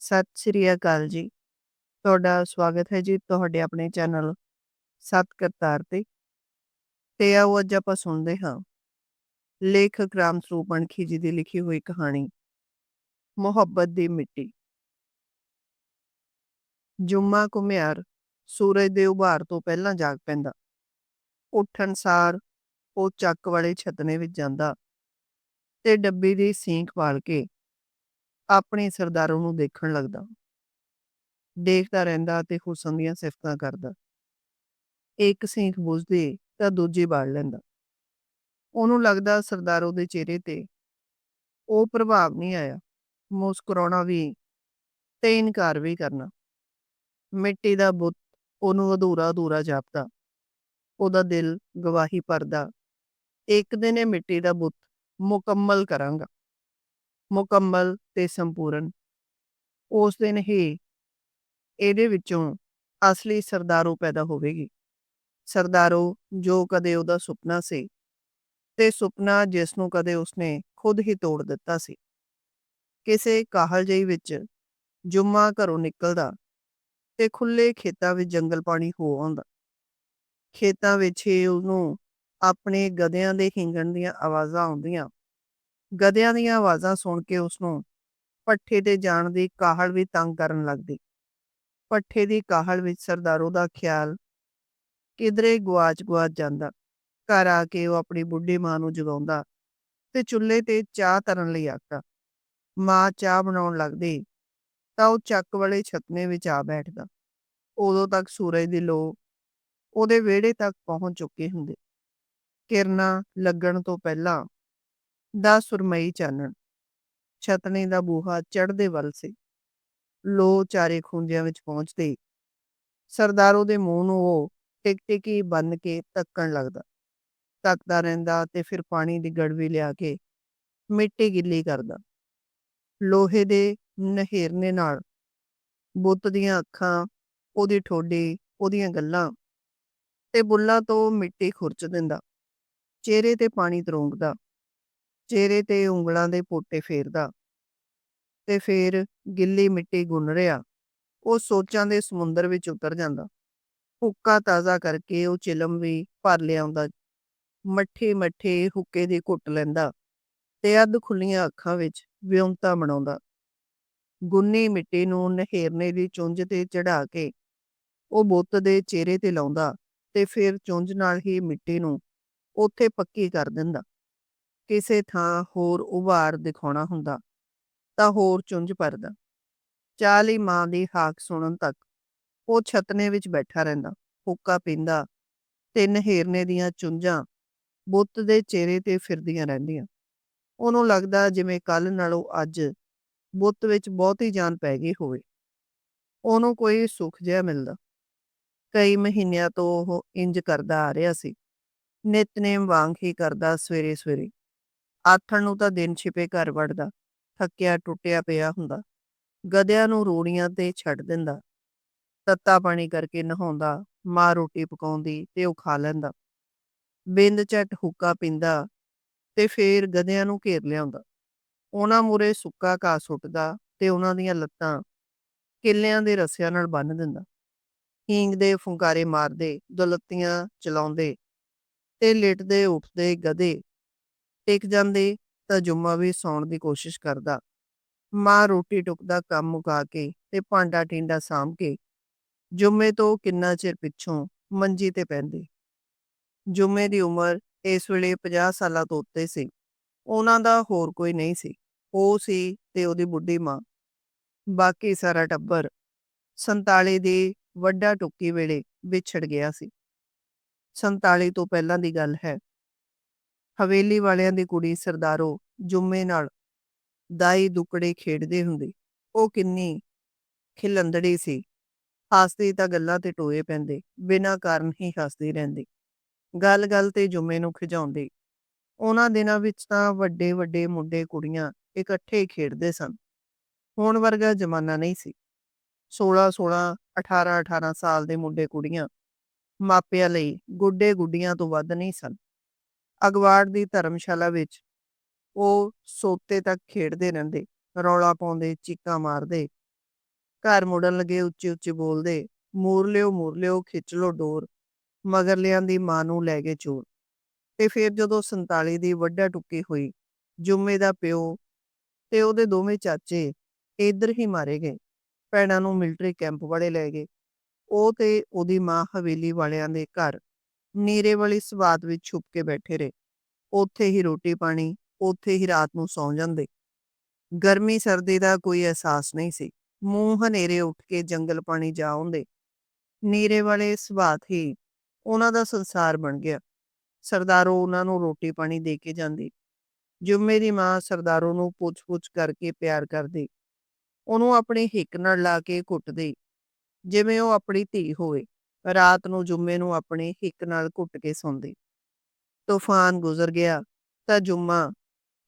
ਸਤਿ ਸ੍ਰੀ ਅਕਾਲ ਜੀ। ਤੁਹਾਡਾ ਸਵਾਗਤ ਹੈ ਜੀ ਤੁਹਾਡੇ ਆਪਣੇ ਚੈਨਲ ਸਤ ਕਰਤਾਰ ਤੇ। ਤੇ ਆਓ ਅੱਜ ਆਪਾਂ ਸੁਣਦੇ ਹਾਂ ਲੇਖਕ ਰਾਮ ਸਰੂਪ ਅਣਖੀ ਜੀ ਦੀ ਲਿਖੀ ਹੋਈ ਕਹਾਣੀ, ਮੁਹੱਬਤ ਦੀ ਮਿੱਟੀ। ਜੁਮਾ ਘੁਮਿਆਰ, ਸੂਰਜ ਦੇ ਉਭਾਰ ਤੋਂ ਪਹਿਲਾਂ ਜਾਗ ਪੈਂਦਾ। ਉੱਠਣ ਸਾਰ ਉਹ ਚੱਕ ਵਾਲੇ ਛਤਨੇ ਵਿੱਚ ਜਾਂਦਾ ਤੇ ਡੱਬੀ ਦੀ ਸੀਂਖ ਪਾਲ ਕੇ ਆਪਣੇ ਸਰਦਾਰਾਂ ਨੂੰ ਦੇਖਣ ਲੱਗਦਾ। ਦੇਖਦਾ ਰਹਿੰਦਾ ਤੇ ਹੁਸਨ ਦੀਆਂ ਸਿਫਤਾਂ ਕਰਦਾ। ਇੱਕ ਸੀਖ ਬੁਝਦੀ ਤਾਂ ਦੂਜੀ ਬਾਲ ਲੈਂਦਾ। ਉਹਨੂੰ ਲੱਗਦਾ ਸਰਦਾਰੋ ਦੇ ਚਿਹਰੇ ਤੇ ਉਹ ਪ੍ਰਭਾਵ ਨਹੀਂ ਆਇਆ। ਮੁਸਕਰਾਉਣਾ ਵੀ ਤੇ ਇਨਕਾਰ ਵੀ ਕਰਨਾ। ਮਿੱਟੀ ਦਾ ਬੁੱਤ ਉਹਨੂੰ ਅਧੂਰਾ-ਅਧੂਰਾ ਜਾਪਦਾ। ਉਹਦਾ ਦਿਲ ਗਵਾਹੀ ਭਰਦਾ। ਇੱਕ ਦਿਨ ਇਹ ਮਿੱਟੀ ਦਾ ਬੁੱਤ ਮੁਕੰਮਲ ਕਰਾਂਗਾ। ਮੁਕੰਮਲ ਤੇ ਸੰਪੂਰਨ। ਉਸ ਦਿਨ ਹੀ ਇਹਦੇ ਵਿੱਚੋਂ ਅਸਲੀ ਸਰਦਾਰੋ ਪੈਦਾ ਹੋਵੇਗੀ। ਸਰਦਾਰੋ ਜੋ ਕਦੇ ਉਹਦਾ ਸੁਪਨਾ ਸੀ ਤੇ ਸੁਪਨਾ ਜਿਸ ਨੂੰ ਕਦੇ ਉਸਨੇ ਖੁਦ ਹੀ ਤੋੜ ਦਿੱਤਾ ਸੀ। ਕਿਸੇ ਕਾਹਲ ਜਿਹੀ ਵਿੱਚ ਜੁਮਾ ਘਰੋਂ ਨਿਕਲਦਾ ਤੇ ਖੁੱਲੇ ਖੇਤਾਂ ਵਿੱਚ ਜੰਗਲ ਪਾਣੀ ਹੋ ਆਉਂਦਾ। ਖੇਤਾਂ ਵਿੱਚ ਹੀ ਉਹਨੂੰ ਆਪਣੇ ਗਧਿਆਂ ਦੇ ਹਿੰਗਣ ਦੀਆਂ ਆਵਾਜ਼ਾਂ ਆਉਂਦੀਆਂ। ਗਧਿਆਂ ਦੀਆਂ ਆਵਾਜ਼ਾਂ ਸੁਣ ਕੇ ਉਸਨੂੰ ਪੱਠੇ ਤੇ ਜਾਣ ਦੀ ਕਾਹਲ ਵੀ ਤੰਗ ਕਰਨ ਲੱਗਦੀ। ਪੱਠੇ ਦੀ ਕਾਹਲ ਵਿੱਚ ਸਰਦਾਰੋ ਦਾ ਖਿਆਲ ਕਿਧਰੇ ਗਵਾਚ ਗਵਾਚ ਜਾਂਦਾ। ਘਰ ਆ ਕੇ ਉਹ ਆਪਣੀ ਬੁੱਢੀ ਮਾਂ ਨੂੰ ਜਗਾਉਂਦਾ ਤੇ ਚੁੱਲ੍ਹੇ ਤੇ ਚਾਹ ਤਰਨ ਲਈ ਆਖਦਾ, ਮਾਂ, ਚਾਹ ਬਣਾਉਣ ਲੱਗਦੀ ਤਾਂ ਉਹ ਚੱਕ ਵਾਲੇ ਛਤਨੇ ਵਿੱਚ ਆ ਬੈਠਦਾ। ਉਦੋਂ ਤੱਕ ਸੂਰਜ ਦੀ ਲੋ ਉਹਦੇ ਵਿਹੜੇ ਤੱਕ ਪਹੁੰਚ ਚੁੱਕੇ ਹੁੰਦੇ। ਕਿਰਨਾਂ ਲੱਗਣ ਤੋਂ ਪਹਿਲਾਂ ਦਾ ਸੁਰਮਈ ਚਾਨਣ। ਛਤਨੇ ਦਾ ਬੂਹਾ ਚੜ੍ਹਦੇ ਵੱਲ ਸੀ। ਲੋ ਚਾਰੇ ਖੁੰਝਿਆਂ ਵਿੱਚ ਪਹੁੰਚਦੇ ਸਰਦਾਰੋ ਦੇ ਮੂੰਹ ਨੂੰ ਉਹ ਟਿਕ ਟਿਕੀ ਬੰਨ ਕੇ ਤੱਕਣ ਲੱਗਦਾ। ਤੱਕਦਾ ਰਹਿੰਦਾ ਤੇ ਫਿਰ ਪਾਣੀ ਦੀ ਗੜਵੀ ਲਿਆ ਕੇ ਮਿੱਟੀ ਗਿੱਲੀ ਕਰਦਾ। ਲੋਹੇ ਦੇ ਨਹਿਰਨੇ ਨਾਲ ਬੁੱਤ ਦੀਆਂ ਅੱਖਾਂ, ਉਹਦੀ ਠੋਡੀ, ਉਹਦੀਆਂ ਗੱਲਾਂ ਤੇ ਬੁੱਲਾਂ ਤੋਂ ਮਿੱਟੀ ਖੁਰਚ ਦਿੰਦਾ। ਚਿਹਰੇ ਤੇ ਪਾਣੀ ਤਰੋਂਗਦਾ। ਚਿਹਰੇ ਤੇ ਉਂਗਲਾਂ ਦੇ ਪੋਟੇ ਫੇਰਦਾ। ਤੇ ਫੇਰ ਗਿੱਲੀ ਮਿੱਟੀ ਗੁੰਨ ਰਿਹਾ। ਉਹ ਸੋਚਾਂ ਦੇ ਸਮੁੰਦਰ ਵਿੱਚ ਉਤਰ ਜਾਂਦਾ। ਹੁੱਕਾ ਤਾਜ਼ਾ ਕਰਕੇ ਉਹ ਚਿਲਮ ਵੀ ਭਰ ਲਿਆਉਂਦਾ। ਮੱਠੇ ਮੱਠੇ ਹੁੱਕੇ ਦੀ ਘੁੱਟ ਲੈਂਦਾ ਤੇ ਅੱਧ ਖੁੱਲੀਆਂ ਅੱਖਾਂ ਵਿੱਚ ਵਿਉਂਤਾ ਬਣਾਉਂਦਾ ਗੁੰਨੀ ਮਿੱਟੀ ਨੂੰ ਨਹਿਰਨੇ ਦੀ ਚੁੰਝ ਤੇ ਚੜਾ ਕੇ ਉਹ ਬੁੱਤ ਦੇ ਚਿਹਰੇ ਤੇ ਲਾਉਂਦਾ ਤੇ ਫਿਰ ਚੁੰਝ ਨਾਲ ਹੀ ਮਿੱਟੀ ਨੂੰ ਉੱਥੇ ਪੱਕੀ ਕਰ ਦਿੰਦਾ। ਕਿਸੇ ਥਾਂ ਹੋਰ ਉਭਾਰ ਦਿਖਾਉਣਾ ਹੁੰਦਾ, ਤਾਂ ਹੋਰ ਚੁੰਝ ਪਰਦਾ ਚਾਲੀ ਮਾਂ ਦੀ ਹਾਕ ਸੁਣਨ ਤੱਕ ਉਹ ਛਤਨੇ ਵਿੱਚ ਬੈਠਾ ਰਹਿੰਦਾ, ਹੋਕਾ ਪੀਂਦਾ ਤਿੰਨ ਹੇਰਨੇ ਦੀਆਂ ਚੁੰਝਾਂ ਬੁੱਤ ਦੇ ਚਿਹਰੇ ਤੇ ਫਿਰਦੀਆਂ ਰਹਿੰਦੀਆਂ। ਉਹਨੂੰ ਲੱਗਦਾ ਜਿਵੇਂ ਕੱਲ ਨਾਲੋਂ ਅੱਜ ਬੁੱਤ ਵਿੱਚ ਬਹੁਤੀ ਜਾਨ ਪੈ ਗਈ ਹੋਵੇ। ਉਹਨੂੰ ਕੋਈ ਸੁੱਖ ਜਿਹਾ ਮਿਲਦਾ। ਕਈ ਮਹੀਨਿਆਂ ਤੋਂ ਉਹ ਇੰਜ ਕਰਦਾ ਆ ਰਿਹਾ ਸੀ। ਨਿਤਨੇਮ ਵਾਂਗ ਹੀ ਕਰਦਾ ਸਵੇਰੇ ਸਵੇਰੇ ਆਥਣ ਨੂੰ ਤਾਂ ਦਿਨ ਛਿਪੇ ਘਰ ਵੜਦਾ, ਥੱਕਿਆ ਟੁੱਟਿਆ ਪਿਆ ਹੁੰਦਾ। ਗਧਿਆਂ ਨੂੰ ਰੋੜੀਆਂ ਤੇ ਛੱਡ ਦਿੰਦਾ। ਤੱਤਾ ਪਾਣੀ ਕਰਕੇ ਨਹਾਉਂਦਾ, ਮਾਂ ਰੋਟੀ ਪਕਾਉਂਦੀ ਤੇ ਉਹ ਖਾ ਲੈਂਦਾ। ਬਿੰਦ ਝਟ ਹੁੱਕਾ ਪਿੰਦਾ ਤੇ ਫੇਰ ਗਧਿਆਂ ਨੂੰ ਘੇਰ ਲਿਆਉਂਦਾ। ਉਹਨਾਂ ਮੂਰੇ ਸੁੱਕਾ ਘਾਹ ਸੁੱਟਦਾ ਤੇ ਉਹਨਾਂ ਦੀਆਂ ਲੱਤਾਂ ਕਿੱਲਿਆਂ ਦੇ ਰਸਿਆਂ ਨਾਲ ਬੰਨ ਦਿੰਦਾ। ਹੀਂਗ ਦੇ ਫੁੰਕਾਰੇ ਮਾਰਦੇ, ਦਲੱਤੀਆਂ ਚਲਾਉਂਦੇ ਤੇ ਲੇਟਦੇ ਉੱਠਦੇ ਗਧੇ ਟਿਕ ਜਾਂਦੇ, ਤਾਂ ਜੁੰਮਾ ਵੀ ਸੌਣ ਦੀ ਕੋਸ਼ਿਸ਼ ਕਰਦਾ। ਮਾਂ ਰੋਟੀ ਟੁਕ ਦਾ ਕੰਮ ਮੁਕਾ ਕੇ ਤੇ ਭਾਂਡਾ ਟਿੰਡਾ ਸਾਂਭ ਕੇ, ਜੁੰਮੇ ਤੋਂ ਕਿੰਨਾ ਚਿਰ ਪਿੱਛੋਂ ਮੰਜੀ ਤੇ ਪੈਂਦੀ। ਜੁੰਮੇ ਦੀ ਉਮਰ ਇਸ ਵੇਲੇ 50 ਸਾਲਾਂ ਤੋਂ ਉੱਤੇ ਸੀ। ਉਹਨਾਂ ਦਾ ਹੋਰ ਕੋਈ ਨਹੀਂ ਸੀ। ਉਹ ਸੀ ਤੇ ਉਹਦੀ ਬੁੱਢੀ ਮਾਂ। ਬਾਕੀ ਸਾਰਾ ਟੱਬਰ 47 ਦੀ ਵੱਡਾ ਟੁੱਕੀ ਵੇਲੇ ਵਿਛੜ ਗਿਆ ਸੀ। 47 ਤੋਂ ਪਹਿਲਾਂ ਦੀ ਗੱਲ ਹੈ। ਹਵੇਲੀ ਵਾਲਿਆਂ ਦੀ ਕੁੜੀ ਸਰਦਾਰੋ ਜੁੰਮੇ ਨਾਲ ਦਾਈ ਦੁਕੜੇ ਖੇਡਦੇ ਹੁੰਦੇ। ਉਹ ਕਿੰਨੀ ਖਿਲੰਦੜੀ ਸੀ। ਹੱਸਦੀ ਤਾਂ ਗੱਲਾਂ ਤੇ ਟੋਏ ਪੈਂਦੇ, ਬਿਨਾਂ ਕਾਰਨ ਹੀ ਹੱਸਦੀ ਰਹਿੰਦੀ। ਗੱਲ-ਗੱਲ ਤੇ ਜੁਮੇ ਨੂੰ ਖਿਜਾਉਂਦੀ ਉਹਨਾਂ ਦਿਨਾਂ ਵਿੱਚ ਤਾਂ ਵੱਡੇ ਵੱਡੇ ਮੁੰਡੇ ਕੁੜੀਆਂ ਇਕੱਠੇ ਖੇਡਦੇ ਸਨ। ਹੁਣ ਵਰਗਾ ਜ਼ਮਾਨਾ ਨਹੀਂ ਸੀ। 16-16 18-18 ਸਾਲ ਦੇ ਮੁੰਡੇ ਕੁੜੀਆਂ ਮਾਪਿਆਂ ਲਈ ਗੁੱਡੇ ਗੁੱਡੀਆਂ ਤੋਂ ਵੱਧ ਨਹੀਂ ਸਨ। ਅਗਵਾੜ ਦੀ ਧਰਮਸ਼ਾਲਾ ਵਿੱਚ ਉਹ ਸੋਤੇ ਤੱਕ ਖੇਡਦੇ ਰਹਿੰਦੇ ਰੌਲਾ ਪਾਉਂਦੇ ਚੀਕਾਂ ਮਾਰਦੇ ਘਰ ਮੁੜਨ ਲੱਗੇ ਉੱਚੀ-ਉੱਚੀ ਬੋਲਦੇ, ਮੂਰ ਲਿਓ ਮੂਰ ਲਿਓ ਖਿੱਚ ਲੋ ਡੋਰ, ਮਗਰਲਿਆਂ ਦੀ ਮਾਂ ਨੂੰ ਲੈ ਗਏ ਚੋਰ।" ਤੇ ਫਿਰ ਜਦੋਂ 47 ਦੀ ਵੱਡਾ ਟੁੱਕੀ ਹੋਈ, ਜੁੰਮੇ ਦਾ ਪਿਓ ਤੇ ਉਹਦੇ ਦੋਵੇਂ ਚਾਚੇ ਇੱਧਰ ਹੀ ਮਾਰੇ ਗਏ। ਭੈਣਾਂ ਨੂੰ ਮਿਲਟਰੀ ਕੈਂਪ ਵਾਲੇ ਲੈ ਗਏ। ਉਹ ਤੇ ਉਹਦੀ ਮਾਂ ਹਵੇਲੀ ਵਾਲਿਆਂ ਦੇ ਘਰ ਨੀਰੇ ਵਾਲੀ ਸਵਾਤ ਵਿੱਚ ਛੁਪ ਕੇ ਬੈਠੇ ਰਹੇ। ਉੱਥੇ ਹੀ ਰੋਟੀ ਪਾਣੀ, ਉੱਥੇ ਹੀ ਰਾਤ ਨੂੰ ਸੌਂ ਜਾਂਦੇ। ਗਰਮੀ ਸਰਦੀ ਦਾ ਕੋਈ ਅਹਿਸਾਸ ਨਹੀਂ ਸੀ। ਮੂੰਹ ਹਨੇਰੇ ਉੱਠ ਕੇ ਜੰਗਲ ਪਾਣੀ ਜਾ ਆਉਂਦੇ। ਨੀਰੇ ਵਾਲੇ ਸਵਾਤ ਹੀ ਉਹਨਾਂ ਦਾ ਸੰਸਾਰ ਬਣ ਗਿਆ। ਸਰਦਾਰੋ ਉਹਨਾਂ ਨੂੰ ਰੋਟੀ ਪਾਣੀ ਦੇ ਕੇ ਜਾਂਦੀ। ਜੁੰਮੇ ਦੀ ਮਾਂ ਸਰਦਾਰੋ ਨੂੰ ਪੁੱਛ-ਪੁੱਛ ਕਰਕੇ ਪਿਆਰ ਕਰਦੀ। ਉਹਨੂੰ ਆਪਣੀ ਹਿੱਕ ਨਾਲ ਲਾ ਕੇ ਘੁੱਟਦੀ, ਜਿਵੇਂ ਉਹ ਆਪਣੀ ਧੀ ਹੋਵੇ। ਰਾਤ ਨੂੰ ਜੁੰਮੇ ਨੂੰ ਆਪਣੀ ਹਿੱਕ ਨਾਲ ਘੁੱਟ ਕੇ ਸੌਂਦੀ। ਤੂਫਾਨ ਗੁਜ਼ਰ ਗਿਆ ਤਾਂ ਜੁੰਮਾ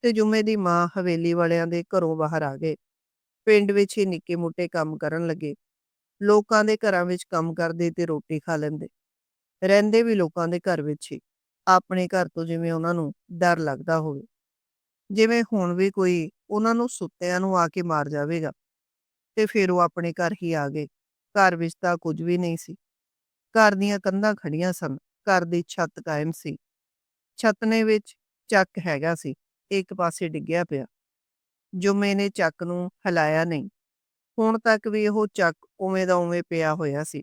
ਤੇ ਜੁੰਮੇ ਦੀ ਮਾਂ ਹਵੇਲੀ ਵਾਲਿਆਂ ਦੇ ਘਰੋਂ ਬਾਹਰ ਆ ਗਏ। ਪਿੰਡ ਵਿੱਚ ਹੀ ਨਿੱਕੇ-ਮੋਟੇ ਕੰਮ ਕਰਨ ਲੱਗੇ। ਲੋਕਾਂ ਦੇ ਘਰਾਂ ਵਿੱਚ ਕੰਮ ਕਰਦੇ ਤੇ ਰੋਟੀ ਖਾ ਲੈਂਦੇ। ਰਹਿੰਦੇ ਵੀ ਲੋਕਾਂ ਦੇ ਘਰ ਵਿੱਚ ਹੀ। ਆਪਣੇ ਘਰ ਤੋਂ ਜਿਵੇਂ ਉਹਨਾਂ ਨੂੰ ਡਰ ਲੱਗਦਾ ਹੋਵੇ। ਜਿਵੇਂ ਹੁਣ ਵੀ ਕੋਈ ਉਹਨਾਂ ਨੂੰ ਸੁੱਤਿਆਂ ਨੂੰ ਆ ਕੇ ਮਾਰ ਜਾਵੇਗਾ। ਤੇ ਫਿਰ ਉਹ ਆਪਣੇ ਘਰ ਹੀ ਆ ਗਏ। ਘਰ ਵਿੱਚ ਤਾਂ ਕੁਝ ਵੀ ਨਹੀਂ ਸੀ। ਘਰ ਦੀਆਂ ਕੰਧਾਂ ਖੜੀਆਂ ਸਨ। ਘਰ ਦੀ ਛੱਤ ਕਾਇਮ ਸੀ। ਛੱਤਨੇ ਵਿੱਚ ਚੱਕ ਹੈਗਾ ਸੀ। ਇੱਕ ਪਾਸੇ ਡਿੱਗਿਆ ਪਿਆ। ਜੁੰਮੇ ਨੇ ਚੱਕ ਨੂੰ ਹਿਲਾਇਆ ਨਹੀਂ। ਹੁਣ ਤੱਕ ਵੀ ਉਹ ਚੱਕ ਉਵੇਂ ਦਾ ਉਵੇਂ ਪਿਆ ਹੋਇਆ ਸੀ।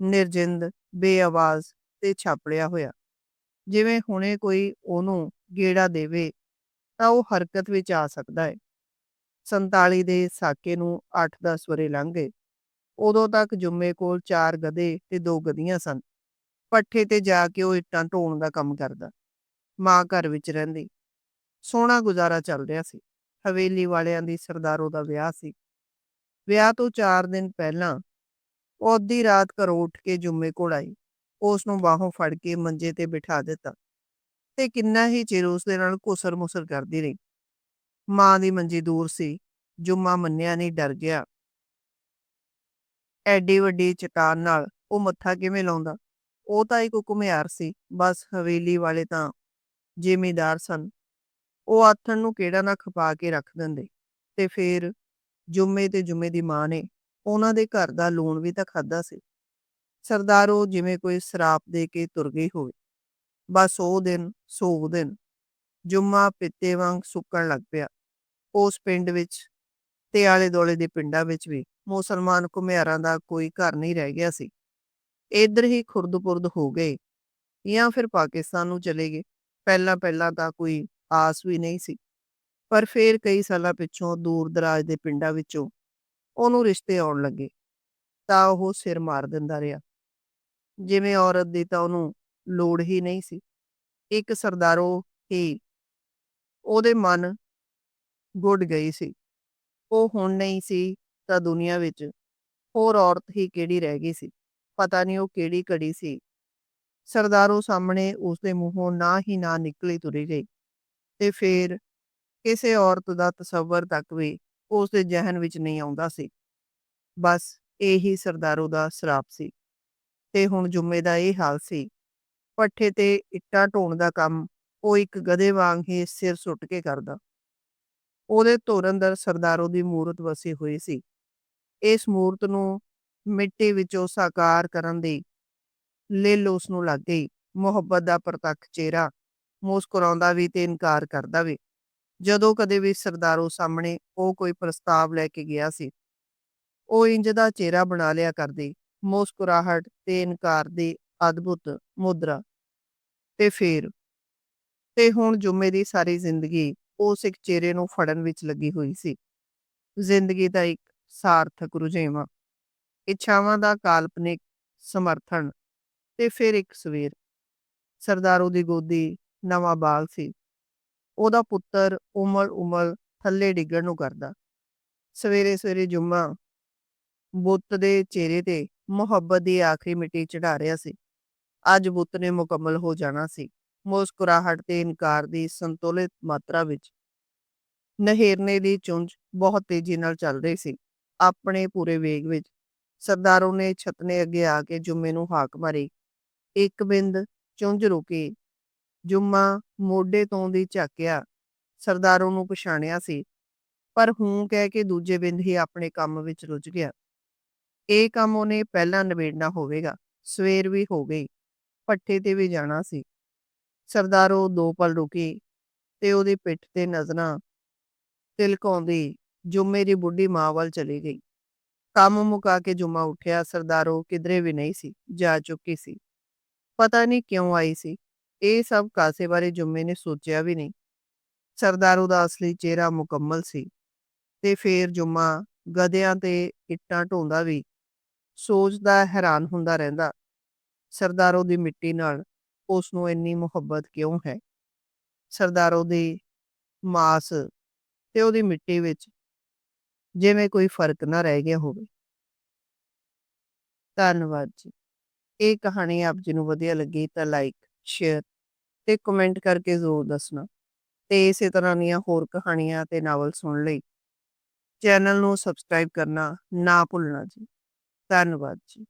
ਨਿਰਜਿੰਦ, ਬੇਆਵਾਜ਼ ਤੇ ਛਾਪੜਿਆ ਹੋਇਆ। ਜਿਵੇਂ ਹੁਣੇ ਕੋਈ ਉਹਨੂੰ ਗੇੜਾ ਦੇਵੇ ਤਾਂ ਉਹ ਹਰਕਤ ਵਿੱਚ ਆ ਸਕਦਾ ਹੈ। 47 ਦੇ ਸਾਕੇ ਨੂੰ 8-10 ਵਰ੍ਹੇ ਲੰਘ ਗਏ। ਉਦੋਂ ਤੱਕ ਜੁੰਮੇ ਕੋਲ ਚਾਰ ਗਧੇ ਤੇ ਦੋ ਗਧੀਆਂ ਸਨ। ਪੱਠੇ ਤੇ ਜਾ ਕੇ ਉਹ ਇੱਟਾਂ ਢੋਣ ਦਾ ਕੰਮ ਕਰਦਾ। ਮਾਂ ਘਰ ਵਿੱਚ ਰਹਿੰਦੀ। ਸੋਹਣਾ ਗੁਜ਼ਾਰਾ ਚੱਲ ਰਿਹਾ ਸੀ। ਹਵੇਲੀ ਵਾਲਿਆਂ ਦੀ ਸਰਦਾਰੋ ਦਾ ਵਿਆਹ ਸੀ। ਵਿਆਹ ਤੋਂ 4 ਦਿਨ ਪਹਿਲਾਂ ਉਹ ਅੱਧੀ ਰਾਤ ਘਰੋਂ ਉੱਠ ਕੇ ਜੁੰਮੇ ਕੋਲ ਆਈ। ਉਸ ਨੂੰ ਬਾਹੋਂ ਫੜ ਕੇ ਮੰਜੇ ਤੇ ਬਿਠਾ ਦਿੱਤਾ ਤੇ ਕਿੰਨਾ ਹੀ ਚਿਰ ਉਸ ਦੇ ਨਾਲ ਘੁਸਰ-ਮੁਸਰ ਕਰਦੀ ਰਹੀ। ਮਾਂ ਦੀ ਮੰਜੀ ਦੂਰ ਸੀ। ਜੁੰਮਾ ਮੰਨਿਆ ਨਹੀਂ, ਡਰ ਗਿਆ। ਐਡੀ ਵੱਡੀ ਚਟਾਨ ਨਾਲ ਉਹ ਮੱਥਾ ਕਿਵੇਂ ਲਾਉਂਦਾ? ਉਹ ਤਾਂ ਇੱਕ ਘੁਮਿਆਰ ਸੀ। ਬਸ ਹਵੇਲੀ ਵਾਲੇ ਤਾਂ ਜ਼ਿਮੀਦਾਰ ਸਨ। ਉਹ ਆਥਣ ਨੂੰ ਕਿਹੜਾ ਨਾ ਖਪਾ ਕੇ ਰੱਖ ਦਿੰਦੇ। ਤੇ ਫਿਰ ਜੁੰਮੇ ਤੇ ਜੁੰਮੇ ਦੀ ਮਾਂ ਨੇ ਉਹਨਾਂ ਦੇ ਘਰ ਦਾ ਲੂਣ ਵੀ ਤਾਂ ਖਾਧਾ ਸੀ। ਸਰਦਾਰ ਉਹ ਜਿਵੇਂ ਕੋਈ ਸਰਾਪ ਦੇ ਕੇ ਤੁਰ ਗਈ ਹੋਵੇ। ਬਸ ਉਹ ਦਿਨ ਸੋ ਦਿਨ। ਜੁੰਮਾ ਪਿੱਤੇ ਵਾਂਗ ਸੁੱਕਣ ਲੱਗ ਪਿਆ। ਉਸ ਪਿੰਡ ਵਿੱਚ, ਤੇ ਆਲੇ-ਦੁਆਲੇ ਦੇ ਪਿੰਡਾਂ ਵਿੱਚ ਵੀ ਮੁਸਲਮਾਨ ਘੁਮਿਆਰਾਂ ਦਾ ਕੋਈ ਘਰ ਨਹੀਂ ਰਹਿ ਗਿਆ ਸੀ। ਇੱਧਰ ਹੀ ਖੁਰਦ-ਪੁਰਦ ਹੋ ਗਏ ਜਾਂ ਫਿਰ ਪਾਕਿਸਤਾਨ ਨੂੰ ਚਲੇ ਗਏ। ਪਹਿਲਾਂ-ਪਹਿਲਾਂ ਤਾਂ ਕੋਈ ਆਸ ਵੀ ਨਹੀਂ ਸੀ। ਪਰ ਫਿਰ ਕਈ ਸਾਲਾਂ ਪਿੱਛੋਂ ਦੂਰ-ਦਰਾਜ ਦੇ ਪਿੰਡਾਂ ਵਿੱਚੋਂ ਉਹਨੂੰ ਰਿਸ਼ਤੇ ਆਉਣ ਲੱਗੇ ਤਾਂ ਉਹ ਸਿਰ ਮਾਰ ਦਿੰਦਾ ਰਿਹਾ। ਜਿਵੇਂ ਔਰਤ ਦੀ ਤਾਂ ਉਹਨੂੰ ਲੋੜ ਹੀ ਨਹੀਂ ਸੀ। ਇੱਕ ਸਰਦਾਰੋ ਹੀ ਉਹਦੇ ਮਨ ਗੁੱਡ ਗਈ ਸੀ। ਉਹ ਹੁਣ ਨਹੀਂ ਸੀ ਤਾਂ ਦੁਨੀਆ ਵਿੱਚ ਹੋਰ ਔਰਤ ਹੀ ਕਿਹੜੀ ਰਹਿ ਗਈ ਸੀ। ਪਤਾ ਨਹੀਂ ਉਹ ਕਿਹੜੀ ਘੜੀ ਸੀ। ਸਰਦਾਰੋ ਸਾਹਮਣੇ ਉਸਦੇ ਮੂੰਹੋਂ ਨਾ ਹੀ ਨਾ ਨਿਕਲੀ ਤੁਰੀ ਗਈ। ਤੇ ਫੇਰ ਕਿਸੇ ਔਰਤ ਦਾ ਤਸੱਵਰ ਤੱਕ ਵੀ ਉਸਦੇ ਜ਼ਿਹਨ ਵਿੱਚ ਨਹੀਂ ਆਉਂਦਾ ਸੀ। ਬਸ ਇਹੀ ਸਰਦਾਰੋ ਦਾ ਸਰਾਪ ਸੀ। ਤੇ ਹੁਣ ਜੁੰਮੇ ਦਾ ਇਹ ਹਾਲ ਸੀ। ਪੱਠੇ ਤੇ ਇੱਟਾਂ ਢੋਣ ਦਾ ਕੰਮ ਉਹ ਇੱਕ ਗਧੇ ਵਾਂਗ ਹੀ ਸਿਰ ਸੁੱਟ ਕੇ ਕਰਦਾ। ਉਹਦੇ ਧੁਰ ਅੰਦਰ ਸਰਦਾਰੋ ਦੀ ਮੂਰਤ ਵਸੀ ਹੋਈ ਸੀ। ਇਸ ਮੂਰਤ ਨੂੰ ਮਿੱਟੀ ਵਿੱਚੋਂ ਸਾਕਾਰ ਕਰਨ ਦੀ ਲਿਲ ਉਸ ਨੂੰ ਲੱਗ ਗਈ। ਮੁਹੱਬਤ ਦਾ ਪ੍ਰਤੱਖ ਚਿਹਰਾ। ਮੁਸਕਰਾਉਂਦਾ ਵੀ ਤੇ ਇਨਕਾਰ ਕਰਦਾ ਵੀ। ਜਦੋਂ ਕਦੇ ਵੀ ਸਰਦਾਰੋ ਸਾਹਮਣੇ ਉਹ ਕੋਈ ਪ੍ਰਸਤਾਵ ਲੈ ਕੇ ਗਿਆ ਸੀ। ਉਹ ਇੰਜ ਦਾ ਚਿਹਰਾ ਬਣਾ ਲਿਆ ਕਰਦੀ। ਮੁਸਕਰਾਹਟ ਤੇ ਇਨਕਾਰ ਦੀ ਅਦਭੁਤ ਮੁਦਰਾ। ਤੇ ਫੇਰ ਤੇ ਹੁਣ ਜੁੰਮੇ ਦੀ ਸਾਰੀ ਜ਼ਿੰਦਗੀ ਉਸ ਇੱਕ ਚਿਹਰੇ ਨੂੰ ਫੜਨ ਵਿੱਚ ਲੱਗੀ ਹੋਈ ਸੀ। ਜ਼ਿੰਦਗੀ ਦਾ ਇੱਕ ਸਾਰਥਕ ਰੁਝੇਵਾਂ। ਇੱਛਾਵਾਂ ਦਾ ਕਾਲਪਨਿਕ ਸਮਰਥਨ ਤੇ ਫਿਰ ਇੱਕ ਸਵੇਰ। ਸਰਦਾਰੋ ਦੀ ਗੋਦੀ ਨਵਾਂ ਬਾਲ ਸੀ। ਉਹਦਾ ਪੁੱਤਰ ਉਮਰ ਉਮਰ ਥੱਲੇ ਡਿੱਗਣ ਨੂੰ ਕਰਦਾ। ਸਵੇਰੇ-ਸਵੇਰੇ ਜੁੰਮਾ ਬੁੱਤ ਦੇ ਚਿਹਰੇ ਤੇ ਮੁਹੱਬਤ ਦੀ ਆਖਰੀ ਮਿੱਟੀ ਚੜ੍ਹਾ ਰਿਹਾ ਸੀ। ਅੱਜ ਬੁੱਤ ਨੇ ਮੁਕੰਮਲ ਹੋ ਜਾਣਾ ਸੀ। ਮੁਸਕਰਾਹਟ ਤੇ ਇਨਕਾਰ ਦੀ ਸੰਤੁਲਿਤ ਮਾਤਰਾ ਵਿੱਚ। ਨਹਿਰਨੇ ਦੀ ਚੁੰਝ ਬਹੁਤ ਤੇਜ਼ੀ ਨਾਲ ਚੱਲ ਰਹੀ ਸੀ। ਆਪਣੇ ਪੂਰੇ ਵੇਗ ਵਿੱਚ। ਸਰਦਾਰੋ ਨੇ ਛੱਤਨੇ ਅੱਗੇ ਆ ਕੇ ਜੁੰਮੇ ਨੂੰ ਹਾਕ ਮਾਰੀ। ਇੱਕ ਬਿੰਦ ਚੁੰਝ ਰੁਕੀ। ਜੁੰਮਾ ਮੋਢੇ ਤੋਂ ਦੀ ਝਾਕਿਆ। ਸਰਦਾਰੋ ਨੂੰ ਪਛਾਣਿਆ ਸੀ। ਪਰ ਹੂੰ ਕਹਿ ਕੇ ਦੂਜੇ ਬਿੰਦ ਹੀ ਆਪਣੇ ਕੰਮ ਵਿੱਚ ਰੁੱਝ ਗਿਆ। ਇਹ ਕੰਮ ਉਹਨੇ ਪਹਿਲਾਂ ਨਿਬੇੜਨਾ ਹੋਵੇਗਾ ਸਵੇਰ ਵੀ ਹੋ ਗਈ ਪੱਠੇ ਤੇ ਵੀ ਜਾਣਾ ਸੀ ਸਰਦਾਰੋ ਦੋ ਪਲ ਰੁਕੀ ਤੇ ਉਹਦੀ ਪਿੱਠ ਤੇ ਨਜ਼ਰਾਂ ਤਿਲਕਾਉਂਦੀ ਜੁੰਮੇ ਦੀ ਬੁੱਢੀ ਮਾਂ ਵੱਲ ਚਲੀ ਗਈ। ਕੰਮ ਮੁਕਾ ਕੇ ਜੁਮਾ ਉੱਠਿਆ, ਸਰਦਾਰੋ ਕਿਧਰੇ ਵੀ ਨਹੀਂ ਸੀ, ਜਾ ਚੁੱਕੀ ਸੀ। ਪਤਾ ਨਹੀਂ ਕਿਉਂ ਆਈ ਸੀ। ਇਹ ਸਭ ਕਾਸੇ ਬਾਰੇ ਜੁੰਮੇ ਨੇ ਸੋਚਿਆ ਵੀ ਨਹੀਂ। ਸਰਦਾਰੋ ਦਾ ਅਸਲੀ ਚਿਹਰਾ ਮੁਕੰਮਲ ਸੀ ਤੇ ਫੇਰ ਜੁਮਾ ਗਧਿਆਂ ਤੇ ਇੱਟਾਂ ਢੋਂਦਾ ਵੀ ਸੋਚਦਾ ਹੈਰਾਨ ਹੁੰਦਾ ਰਹਿੰਦਾ। ਸਰਦਾਰੋ ਦੀ ਮਿੱਟੀ ਨਾਲ ਉਸ ਨੂੰ ਇੰਨੀ ਮੁਹੱਬਤ ਕਿਉਂ ਹੈ? ਸਰਦਾਰੋ ਦੀ ਮਾਸ ਤੇ ਉਹਦੀ ਮਿੱਟੀ ਵਿੱਚ ਜਿਵੇਂ ਕੋਈ ਫ਼ਰਕ ਨਾ ਰਹਿ ਗਿਆ ਹੋਵੇ। ਧੰਨਵਾਦ ਜੀ। ਇਹ ਕਹਾਣੀ ਆਪ ਜੀ ਨੂੰ ਵਧੀਆ ਲੱਗੀ ਤਾਂ ਲਾਈਕ ਸ਼ੇਅਰ ਤੇ ਕਮੈਂਟ ਕਰਕੇ ਜ਼ਰੂਰ ਦੱਸਣਾ। ਤੇ ਇਸੇ ਤਰ੍ਹਾਂ ਦੀਆਂ ਹੋਰ ਕਹਾਣੀਆਂ ਤੇ ਨਾਵਲ ਸੁਣਨ ਲਈ ਚੈਨਲ ਨੂੰ ਸਬਸਕ੍ਰਾਈਬ ਕਰਨਾ ਨਾ ਭੁੱਲਣਾ ਜੀ। ਧੰਨਵਾਦ ਜੀ।